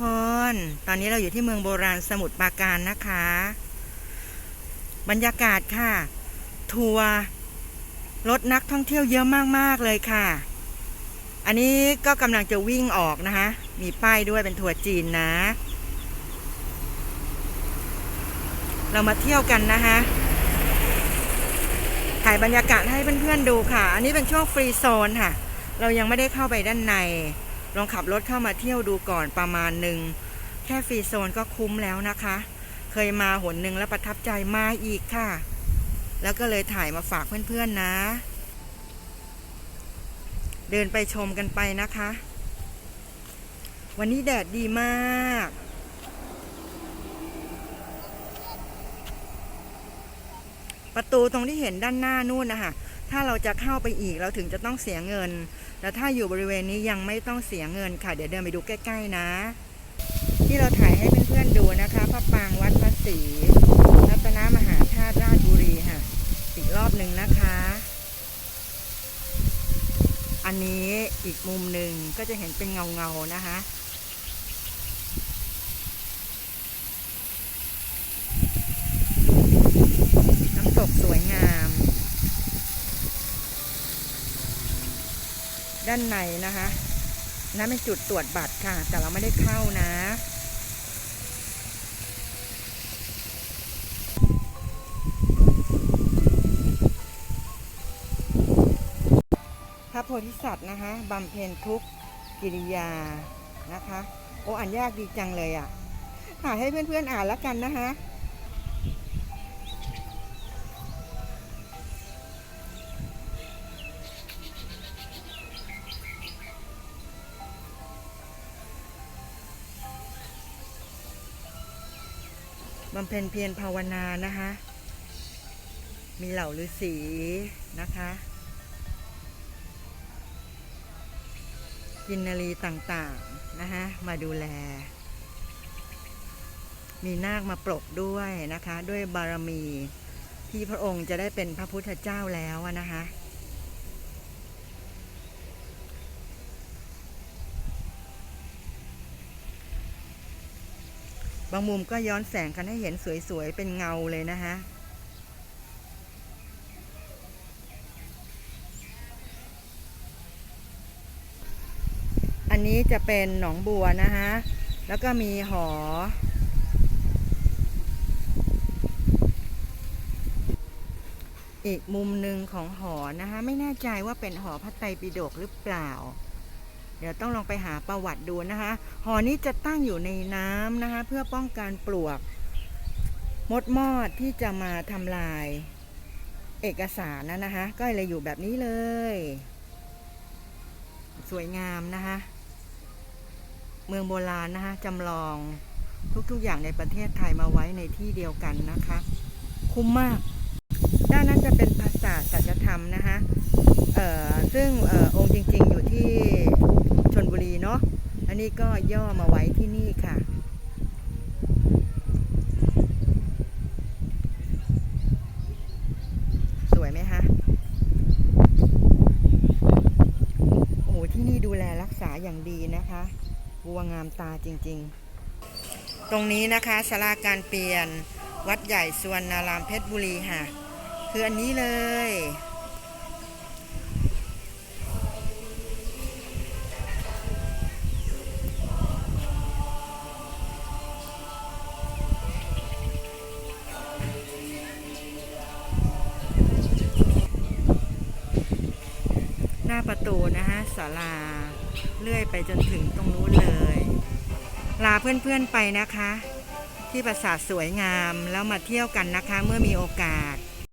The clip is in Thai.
คน ตอนนี้เราอยู่ที่เมืองโบราณสมุทรปราการนะคะ บรรยากาศค่ะ ทัวร์รถนักท่องเที่ยวเยอะมาก ๆ เลยค่ะ อันนี้ก็กำลังจะวิ่งออกนะคะ มีป้ายด้วยเป็นทัวร์จีนนะ เรามาเที่ยวกันนะคะถ่ายบรรยากาศให้เพื่อนๆดูค่ะ อันนี้เป็นช่วงฟรีโซนค่ะ เรายังไม่ได้เข้าไปด้านใน ลองขับรถเข้ามาเที่ยวดูก่อนประมาณหนึ่ง แค่ฟรีโซนก็คุ้มแล้วนะคะ เคยมาหนหนึ่งแล้วประทับใจมาอีกค่ะ แล้วก็เลยถ่ายมาฝากเพื่อนๆนะ เดินไปชมกันไปนะคะ วันนี้แดดดีมาก ประตูตรงที่เห็นด้านหน้านู่นนะคะถ้าเราจะเข้าไปอีกเราถึงจะต้องเสียเงิน แต่ถ้าอยู่บริเวณนี้ยังไม่ต้องเสียเงินค่ะ เดี๋ยวเดินไปดูใกล้ ๆนะ ที่เราถ่ายให้เพื่อนๆดูนะคะพระปางวัดพระศรีรัตนมหาธาตุราชบุรีค่ะอีกรอบหนึ่งนะคะ อันนี้อีกมุมหนึ่งก็จะเห็นเป็นเงาๆนะคะ น้ำตกสวยงาม ด้านในนะคะนั่นเป็นจุดตรวจบัตรค่ะ แต่เราไม่ได้เข้านะพระโพธิสัตว์นะคะบำเพ็ญทุกกิริยานะคะ โอ้อ่านยากดีจังเลยอะ่ะถ่าให้เพื่อนๆอ่านแล้วกันนะคะ บำเพ็ญเพียรภาวนานะคะ มีเหล่าฤาษีนะคะ กินนารีต่างๆนะคะมาดูแล มีนาคมาปลกด้วยนะคะ ด้วยบารมีที่พระองค์จะได้เป็นพระพุทธเจ้าแล้วนะคะ บางมุมก็ย้อนแสงกันให้เห็นสวยๆ เป็นเงาเลยนะคะ อันนี้จะเป็นหนองบัวนะคะแล้วก็มีหอ อีกมุมหนึ่งของหอนะคะ ไม่แน่ใจว่าเป็นหอพระไตรปิฎกหรือเปล่า เดี๋ยวต้องลองไปหาประวัติดูนะคะ หอนี้จะตั้งอยู่ในน้ำนะคะ เพื่อป้องกันปลวก มดมอดที่จะมาทำลาย เอกสารนะนะคะ ก็เลยอยู่แบบนี้เลย สวยงามนะคะ เมืองโบราณนะคะจำลองทุก ๆ อย่างในประเทศไทยมาไว้ในที่เดียวกันนะคะ คุ้มมาก ด้านนั้นจะเป็นภาษาสัจธรรมนะคะ เอ่อ ซึ่งเอ่อองค์จริงๆอยู่ที่ชนบุรีเนาะ อั นนี้ก็ย่อมาไว้ที่นี่ค่ะ สวยไหมคะโอ้โหที่นี่ดูแลรักษาอย่างดีนะคะวัวงามตาจริง ๆ ตรงนี้นะคะสลาการเปลี่ยนวัดใหญ่สวรรณารามเพชรบุรีค่ะ คืออันนี้เลย น้าประตูนะฮะศาลาเลื่อยไปจนถึงตรงนู้นเลย ลาเพื่อนๆไปนะคะ ที่ปราสาทสวยงามแล้วมาเที่ยวกันนะคะเมื่อมีโอกาส